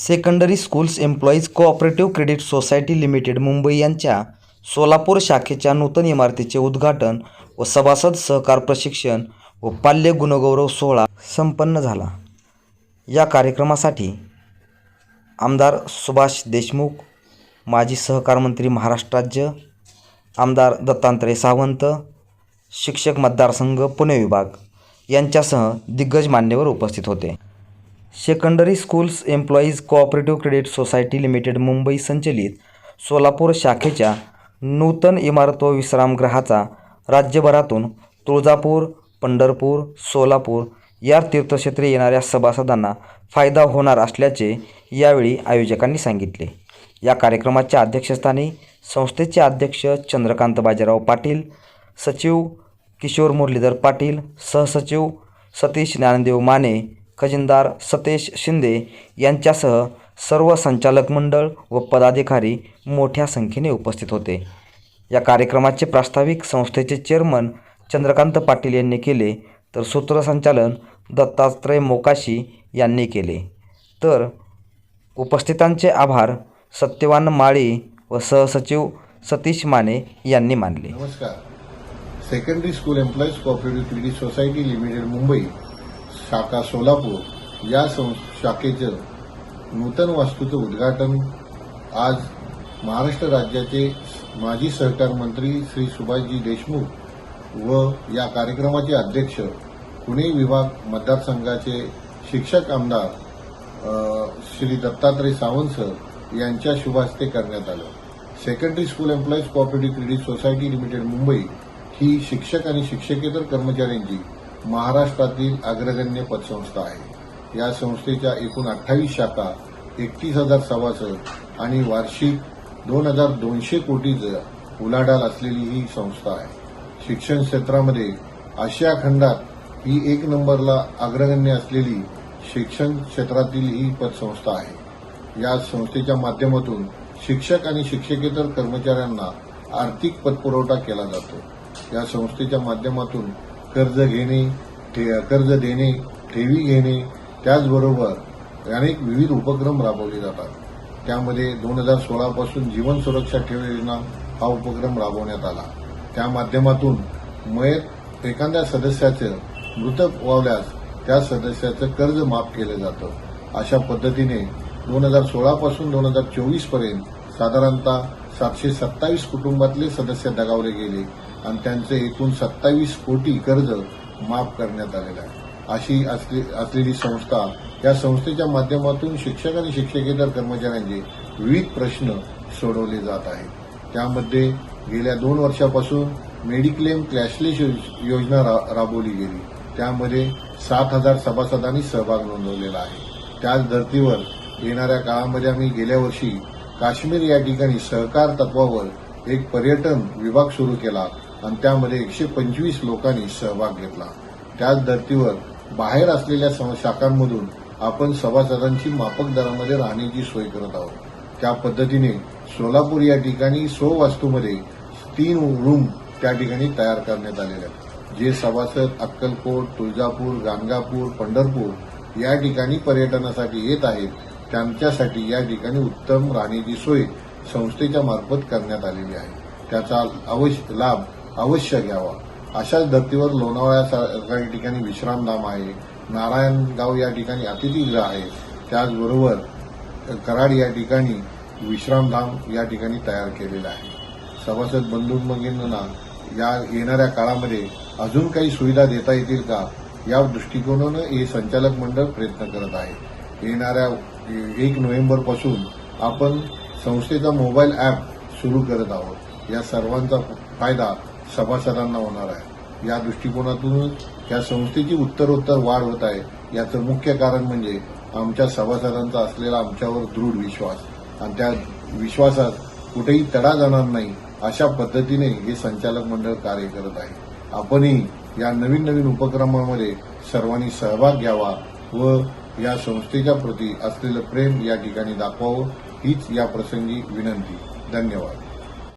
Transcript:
Secondary schools employees cooperative credit society limited Mumbai यांच्या सोलापूर शाखेच्या नूतन इमारतीचे उद्घाटन व सभासद सहकार प्रशिक्षण व पाल्य गुणगौरव सोहळा संपन्न झाला. या कार्यक्रमासाठी आमदार सुभाष देशमुख माजी सहकार मंत्री महाराष्ट्र राज्य आमदार दत्तात्रय सावंत शिक्षक मतदारसंघ पुणे विभाग यांच्यासह दिग्गज मान्यवर उपस्थित होते. Secondary schools employees cooperative credit society limited Mumbai संचलित सोलापूर शाखेच्या नूतन इमारत व विश्रामगृहाचा राज्यभरातून तुळजापूर पंढरपूर सोलापूर या तीर्थक्षेत्री येणाऱ्या सभासदांना फायदा होणार असल्याचे यावेळी आयोजकांनी सांगितले. या कार्यक्रमाच्या अध्यक्षस्थानी संस्थेचे अध्यक्ष चंद्रकांत बाजीराव पाटील सचिव किशोर मुरलीधर पाटील सहसचिव सतीश ज्ञानदेव माने खजिनदार सतेश शिंदे यांच्यासह सर्व संचालक मंडळ व पदाधिकारी मोठ्या संख्येने उपस्थित होते. या कार्यक्रमाचे प्रास्ताविक संस्थेचे चेअरमन चंद्रकांत पाटील यांनी केले तर सूत्रसंचालन दत्तात्रय मोकाशी यांनी केले. तर उपस्थितांचे आभार सत्यवान माळी व सहसचिव सतीश माने यांनी मानले. नमस्कार. Secondary school employees cooperative credit society limited Mumbai. शाखा सोलापूर या सं शाखेचं नूतन वास्तूचं उद्घाटन आज महाराष्ट्र राज्याचे माजी सहकार मंत्री श्री सुभाषजी देशमुख व या कार्यक्रमाचे अध्यक्ष पुणे विभाग मतदारसंघाचे शिक्षक आमदार श्री दत्तात्रय सावंत सर यांच्या शुभास्ते करण्यात आलं. Secondary school employees cooperative credit society limited Mumbai ही शिक्षक आणि शिक्षकेतर कर्मचाऱ्यांची महाराष्ट्रातील अग्रगण्य पतसंस्था आहे. या संस्थेच्या एकूण अठ्ठावीस शाखा एकतीस हजार सभासद आणि वार्षिक दोन हजार दोनशे कोटीचं उलाढाल असलेली ही संस्था आहे. शिक्षण क्षेत्रामध्ये आशिया खंडात ही एक नंबरला अग्रगण्य असलेली शिक्षण क्षेत्रातील ही पतसंस्था आहे. या संस्थेच्या माध्यमातून शिक्षक आणि शिक्षकेतर कर्मचाऱ्यांना आर्थिक पतपुरवठा केला जातो. या संस्थेच्या माध्यमातून कर्ज घेणे ठे- कर्ज देणे ठेवी घेणे त्याचबरोबर अनेक विविध उपक्रम राबवले जातात. त्यामध्ये दोन हजार सोळापासून जीवन सुरक्षा ठेव योजना हा उपक्रम राबवण्यात आला. त्या माध्यमातून मयत एखाद्या सदस्याचं मृत व्हावल्यास त्या सदस्याचं कर्ज माफ केलं जातं. अशा पद्धतीने दोन हजार सोळापासून दोन हजार चोवीसपर्यंत साधारणतः सातशे सत्तावीस कुटुंबातले सदस्य दगावले गेले आणि त्यांचे एकूण सत्तावीस कोटी कर्ज माफ करण्यात आलेलं आहे. अशी असले असलेली संस्था या संस्थेच्या माध्यमातून शिक्षक आणि शिक्षकेतर कर्मचाऱ्यांचे विविध प्रश्न सोडवले जात आहेत. त्यामध्ये गेल्या दोन वर्षापासून मेडिक्लेम कॅशलेस योज- योजना रा- राबवली गेली. त्यामध्ये सात हजार सभासदांनी सहभाग नोंदवलेला आहे. त्याच धर्तीवर येणाऱ्या काळामध्ये आम्ही गेल्या वर्षी काश्मीर या ठिकाणी सहकार तत्वावर एक पर्यटन विभाग सुरू केला आणि त्यामध्ये एकशे पंचवीस लोकांनी सहभाग घेतला. त्याच धर्तीवर बाहेर असलेल्या शाखांमधून आपण सभासदांची माफक दरामध्ये राहण्याची सोय करत आहोत. त्या पद्धतीने सोलापूर या ठिकाणी सो वास्तूमध्ये तीन रूम त्या ठिकाणी तयार करण्यात आलेले आहेत. जे सभासद अक्कलकोट तुळजापूर गाणगापूर पंढरपूर या ठिकाणी पर्यटनासाठी येत आहेत. त्यांच्यासाठी या ठिकाणी उत्तम राहण्याची सोय संस्थेच्या मार्फत करण्यात आलेली आहे. त्याचा अवश्य लाभ अवश्य घ्यावा. अशाच धर्तीवर लोणावळ्यासारख्या ठिकाणी विश्रामधाम आहे. नारायणगाव या ठिकाणी अतिथीगृह आहे. त्याचबरोबर कराड या ठिकाणी विश्रामधाम या ठिकाणी तयार केलेला आहे. सभासद बंधू भगिनींना या येणाऱ्या काळामध्ये अजून काही सुविधा देता येतील का? या दृष्टिकोनानं हे संचालक मंडळ प्रयत्न करत आहे. येणाऱ्या एक नोव्हेंबरपासून आपण संस्थेचा मोबाईल ॲप सुरू करत आहोत. या सर्वांचा फायदा सभासदांना होणार आहे. या दृष्टिकोनातूनच या संस्थेची उत्तरोत्तर वाढ होत आहे. याचं मुख्य कारण म्हणजे आमच्या सभासदांचा असलेला आमच्यावर दृढ विश्वास. आणि त्या विश्वासात कुठेही तडा जाणार नाही अशा पद्धतीने हे संचालक मंडळ कार्य करत आहे. आपणही या नवीन नवीन उपक्रमामध्ये सर्वांनी सहभाग घ्यावा. व या संस्थेच्या प्रती असलेलं प्रेम या ठिकाणी दाखवावं. हीच या प्रसंगी विनंती. धन्यवाद.